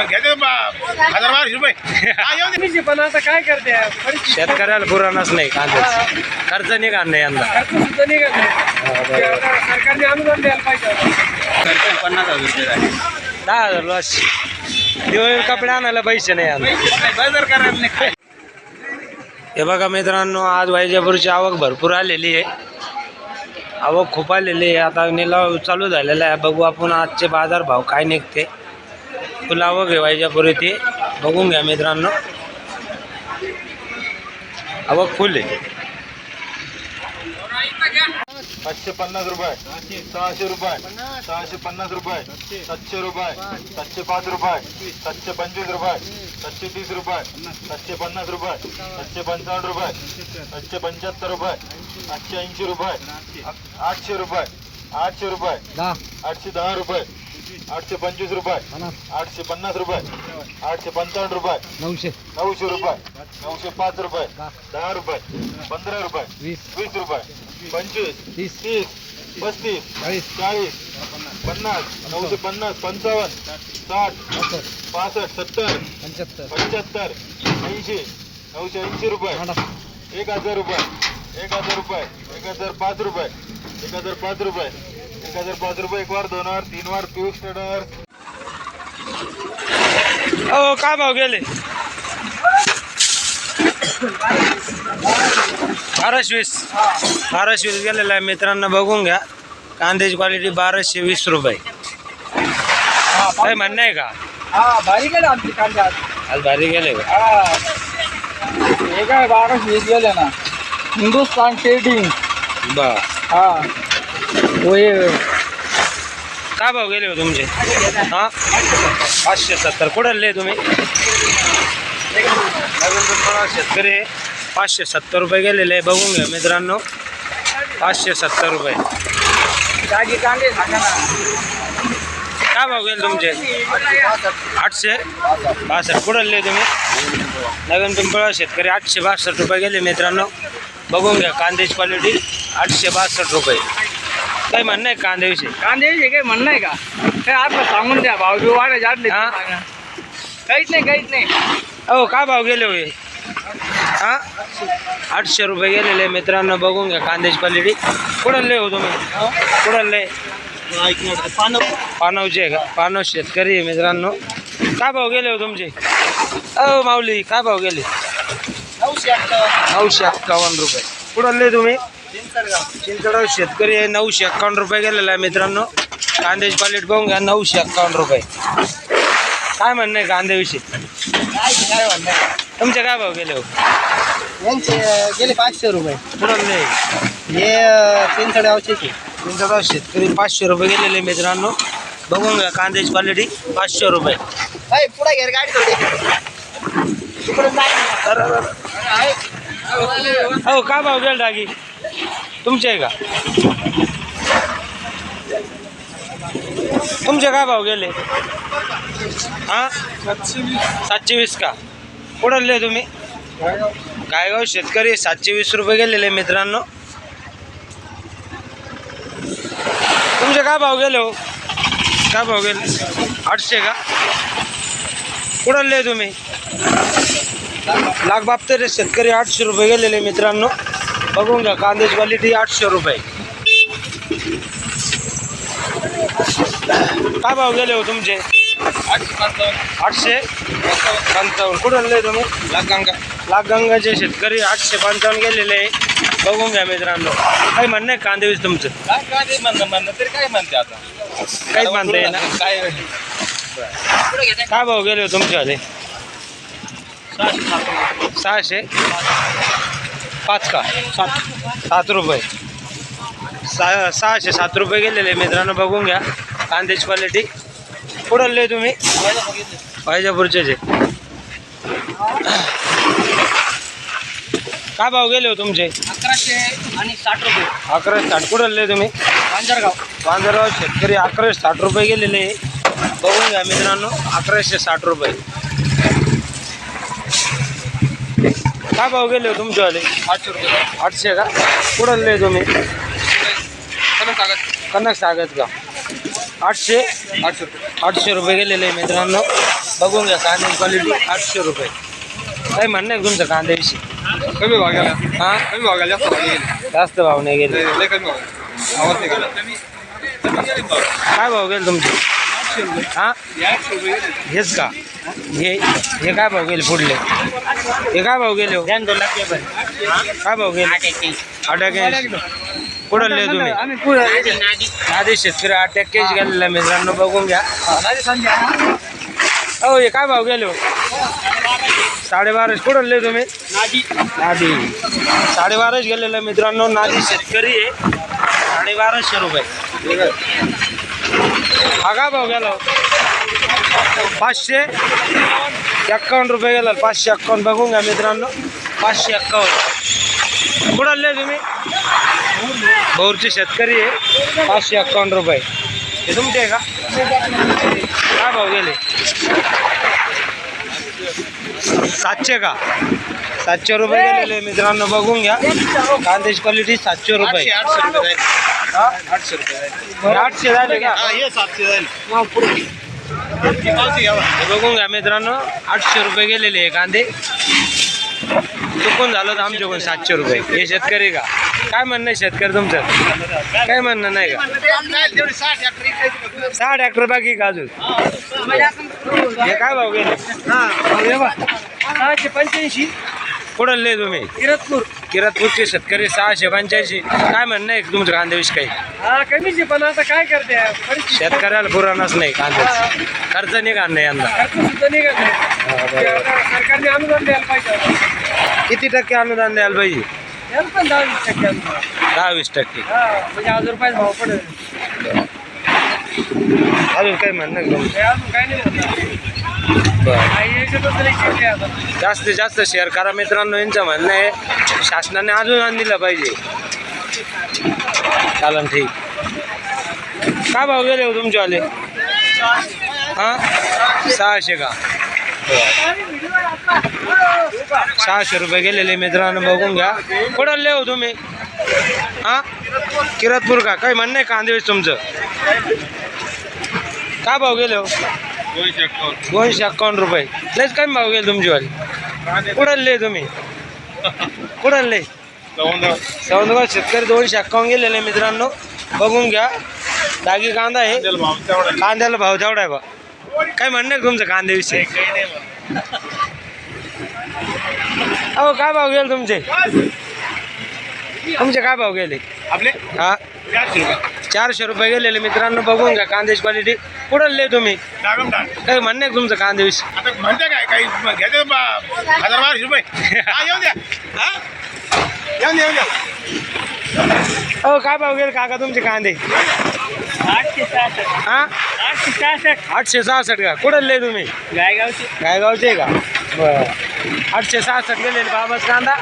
हजार बाराशे रुपये. हा, पण आता काय करते? शेतकऱ्याला पुराणाच नाही कांद्याचा खर्च निघाल नाही यंदा. खर्च सुद्धा नाही. सरकारने अनुदान द्यायला पाहिजे होतं. पन्नास हजार रुपये झाले. दहा हजार लॉस दिवाळी कपडे आणायला पैसे नाही नाही, बाजार करायला नाही काय हे बघा मित्रांनो आज वैजापूरची आवक भरपूर आलेली आहे. आवक खूप आलेली आहे. आता निलाव चालू झालेला आहे. बघू आपण आजचे बाजार भाव काय निघते. फुल आवक आहे वैजापूर येथे बघून घ्या मित्रांनो. आवक फुल आहे. पाचशे पन्नास रुपये. सहाशे रुपये. सहाशे पन्नास रुपये. सातशे रुपये. सातशे पाच रुपये. सातशे पंचवीस रुपये. सातशे तीस रुपये. सातशे पन्नास रुपये. सातशे पंचावन्न रुपये. सातशे पंच्याहत्तर रुपये. आठशे ऐंशी रुपये. आठशे रुपये. आठशे रुपये. आठशे दहा रुपये. आठशे पंचवीस रुपये. आठशे पन्नास रुपये. आठशे पंचावन्न रुपये. नऊशे. नऊशे रुपये. नऊशे पाच रुपये. दहा रुपये. पंधरा रुपये. वीस. रुपये. पंचवीस. तीस. तीस. पस्तीस. चाळीस. चाळीस. पन्नास. नऊशे पन्नास. पंचावन्न. साठ. पासष्ट. सत्तर. पंच्याहत्तर. पंच्याहत्तर. ऐंशी. नऊशे ऐंशी रुपये. एक हजार रुपये. एक हजार रुपये. एक हजार पाच रुपये. एक हजार पाच रुपये. एक हजार पाच रुपये एक वार दोन वार तीन वार पियुष ट्रेडर हो काय भाव गेले? बाराशे वीस बाराशे वीस गेलेला आहे मित्रांनो बघून घ्या. कांद्याची क्वालिटी बाराशे वीस रुपये. काय म्हणणं आहे का? हा भारी गेले आमची कांदा. आज भारी गेले का? हा. हे काय बाराशे वीस गेले ना? हिंदुस्तान ट्रेडिंग बर. हा. होय काय भाव गेले हो तुमचे? हा? पाचशे सत्तर. कुठले तुम्ही? नवीन शेतकरी पाचशे सत्तर रुपये गेलेले आहे. बघून घ्या मित्रांनो. पाचशे सत्तर रुपये. काय भाव गेले तुमचे? आठशे? बासष्ट. कुठले तुम्ही? नवीन पिंपळा शेतकरी. आठशे बासष्ट रुपये गेले मित्रांनो. बघून घ्या कांद्याची क्वालिटी. आठशे बासष्ट रुपये. काही म्हणणं आहे कांद्याविषयी? कांदे हे काय म्हणणं आहे का? काय आपलं सांगून द्या भाव बिव वाढायचे आटले हा? काहीच नाही काहीच नाही. हो काय भाव गेले होय हा? आठशे रुपये गेलेले मित्रांनो बघून घ्या कांद्याची क्वालिटी. कुठले हो तुम्ही? कुठले पानवचे आहे का? पानव शेतकरी आहे मित्रांनो. काय भाव गेले हो तुमचे? अहो माऊली काय भाव गेले? नऊशे एक्कावन्न रुपये. कुठले तुम्ही? चिंचडाव शेतकरी आहे नऊशे एक्कावन्न रुपये गेलेला आहे मित्रांनो. कांद्याची क्वालिटी बघून घ्या नऊशे एक्कावन्न रुपये. काय म्हणणं आहे कांद्याविषयी? तुमचे काय भाव गेले हो? यांचे गेले पाचशे रुपये. कुठले हे चिंचड्यावचे चिंचडाव शेतकरी पाचशे रुपये गेलेले मित्रांनो. बघून घ्या कांद्याची क्वालिटी पाचशे रुपये. पुढे घे गाडी थोडी. हो काय भाव गेल डागी? तुमचे आहे का? तुमचे काय भाव गेले? हां? सातशे वीस का? कुठले तुम्ही? गायगाव शेतकरी सातशे वीस रुपये गेलेले मित्रांनो. तुमचे काय भाव गेले हो? काय भाव गेले? आठशे का? कुठले तुम्ही? लाख बाप्तर शेतकरी आठशे रुपये गेलेले मित्रांनो. बघून घ्या कांद्याची क्वालिटी आठशे रुपये. काय भाव गेले हो तुमचे? आठशे? पंचावन्न. कुठं आणले तुम्ही? गंगा लाख गंगाचे शेतकरी आठशे पंचावन्न गेलेले आहे. बघून घ्या मित्रांनो. काही म्हणणं आहे कांदेवीस तुमचं? काय काय म्हणणं म्हणणं तरी काय म्हणते आता? काहीच म्हणता काय? काय भाव गेले हो तुमच्यावाले? सहाशे. पाच का? सात. सात रुपये. सहा सहाशे सात रुपये गेलेले मित्रांनो बघून घ्या. कांद्याची क्वालिटी. कुठले तुम्ही. वायजापूरचेच आहे काय भाव गेले हो तुमचे? अकराशे आणि साठ रुपये. अकरा साठ. कुठले तुम्ही? पांजरगाव पांजरगाव शेतकरी अकराशे साठ रुपये गेलेले. बघून घ्या मित्रांनो अकराशे साठ रुपये. काय भाव गेले हो तुमच्यावाले? आठशे रुपये आठशे का कुठले तुम्ही? चला सांगा कनक सागत का? आठशे? आठशे रुपये गेलेले आहे मित्रांनो. बघून घ्या कांद्याची क्वालिटी आठशे रुपये. काय म्हणणं आहे तुमचं कांद्याविषयी? कमी भाव गेला. हां? कमी भाव गेला जास्त भाव गेले. जास्त भाव नाही गेले. लय कमी भाव आवाज नाही गेला काय भाव गेले तुमचे? हाँ? हेच का? हे हे काय भाव गेले पुढले हे काय भाव गेले हो? काय भाव गेले अटॅक कुठले तुम्ही आधी शेतकरी अटॅक केस गेलेला आहे मित्रांनो बघून घ्या हो। हे काय भाव गेले हो? तुम्ही नादी। साडेबाराशे गेलेलं आहे मित्रांनो नादी शेतकरी आहे साडेबाराशे रुपये हा काय भाव गेला? पाचशे एक्कावन्न रुपये गेला. पाचशे एक्कावन्न बघून घ्या मित्रांनो. पाचशे एक्कावन्न कुठले तुम्ही? भोरचे शेतकरी आहे. पाचशे एक्कावन्न रुपये. हे तुमचे आहे का? काय भाव गेले? सातशे का? सातशे रुपये गेलेले मित्रांनो. बघून घ्या. कांद्याची क्वालिटी सातशे रुपये. हा? आठशे झाले का? हे बघून घ्या मित्रांनो आठशे रुपये गेलेले आहे कांदे. चुकून झालं तर आमच्याकडून सातशे रुपये. हे शेतकरी का? काय म्हणणं शेतकरी तुमचं? काय म्हणणं नाही का? सहा ट्रॅक्टर बाकी का अजून? हे काय भाव गेले? सहाशे पंच्याऐंशी. कुठले तुम्ही? किरतपूर किरतपूरचे शेतकरी सहाशे पंच्याऐंशी काय म्हणणं आहे तुमचं कांद्याविषयी काही? हा कमीचे पण आता काय करते? परिस्थिती शेतकऱ्याला पुराणाच नाही कांद्याचं खर्च नाही कांदा यंदा खर्च सुद्धा निघत नाही आता सरकारने अनुदान द्यायला पाहिजे. किती टक्के अनुदान द्यायला पाहिजे? द्यायला पण दहा वीस टक्के अनुदान. दहा वीस टक्के. हा म्हणजे हजार रुपयाचा भाव पडेल. अजून काही म्हणणं अजून काय नाही बरं. जास्तीत जास्त शेअर करा मित्रांनो यांचं म्हणणं आहे शासनाने अजून दिलं पाहिजे. चालन ठीक. काय भाव गेले हो तुमच्यावाले? हां? सहाशे का? सहाशे रुपये गेलेले मित्रांनो बघून घ्या. कुठं हो तुम्ही? हां? किरतपूर का? काही म्हणणं आहे कांदेवीस तुमचं? काय भाव गेले हो? दोनशे अक्कावन्न रुपये. लयच कमी भाव गेले तुमचीवाली. कुठले तुम्ही? कुठले सौंदगाव शेतकरी दोनशे अक्कावन्न गेलेले मित्रांनो. बघून घ्या. दागी कांदा आहे. कांद्याला भाव तेवढा आहे बा. काय म्हणणं आहे तुमचं कांद्याविषयी? अहो काय भाव गेले तुमचे? तुमचे काय भाव गेले? आपले? हा? चारशे रुपये गेलेले मित्रांनो बघून घ्या कांद्याची क्वालिटी कुठले तुम्ही? काही म्हणणं आहे तुमचं कांद्याविषयी आता म्हणते काय काही घ्यायचे हजार बाराशे रुपये. हा येऊन द्या. हा? येऊन द्या येऊन द्या. हो काय भाव गेले काका तुमचे कांदे? आठशे सहासष्ट. हा? आठशे सहासष्ट. आठशे सहासष्ट का? कुठले तुम्ही? गायगावचे. गायगावचे का? बरं. आठशे सहासष्ट गेलेले बाबाच कांदा.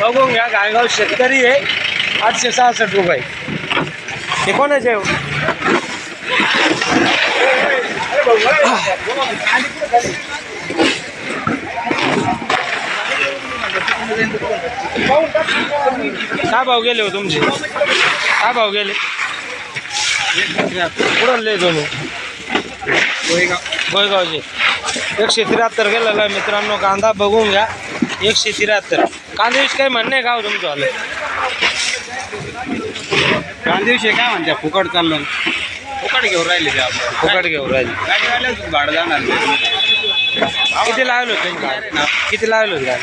बघून घ्या गायगाव शेतकरी आहे. आठशे सहासष्ट रुपये. हे कोणाचे आहे काय भाव गेले हो तुमचे? काय भाव गेले? कुठले तुम्ही गोयगावचे. एकशे त्र्याहत्तर गेलेला आहे मित्रांनो कांदा बघून घ्या. एकशे त्र्याहत्तर. कांद्याविषयी काही म्हणणे आहे का हो तुमचं? आलं कांदेविषयी काय म्हणते? फुकट चाललं. फुकट घेऊन राहिले ते आपण फुकट घेऊन राहिले. भाडं जाणार किती लावलं होतं गाडी? किती लावलं होतं गाडी?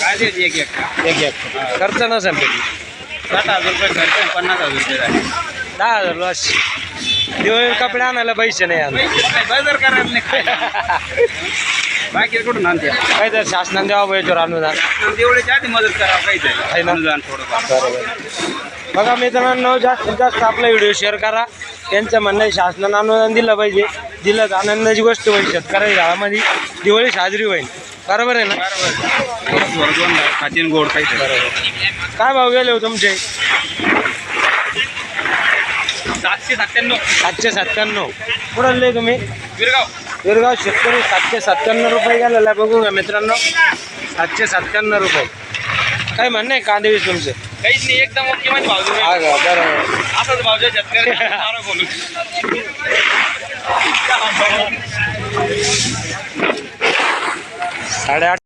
काय एक एक? एक एक. खर्च नसेल कधी साठ हजार रुपये खर्च आणि पन्नास हजार रुपये दहा हजार लॉस दिवाळी कपडे आणायला पैसे नाही आणले बाजार करायला नाही. बाकी कुठून आणते? काही तर शासनाने द्यावं पाहिजे अनुदान तेवढ्याच्या आधी मदत करावं आहे काहीतरी ना? अनुदान थोडंफार. बघा मित्रांनो जास्तीत जास्त आपला व्हिडिओ शेअर करा. त्यांचं म्हणणं आहे शासनानं अनुदान दिलं पाहिजे. दिलं तर आनंदाची गोष्ट होईल शेतकऱ्याच्या घरामध्ये दिवाळी साजरी होईल. बरोबर आहे ना? गोड काहीतरी बरोबर काय भाव गेले हो तुमचे? सातशे सत्त्याण्णव. सातशे सत्त्याण्णव कुठले तुम्ही? गिरगाव विरगाव शेतकरी सातशे सत्त्याण्णव रुपये गेलेला आहे. बघू का मित्रांनो. सातशे सत्त्याण्णव रुपये. काय म्हणणं आहे कांदेवीस तुमचं? काहीच नाही एकदम ओके माहिती भाऊ असंच भाऊच्या शेतकरी बोलू साडेआठ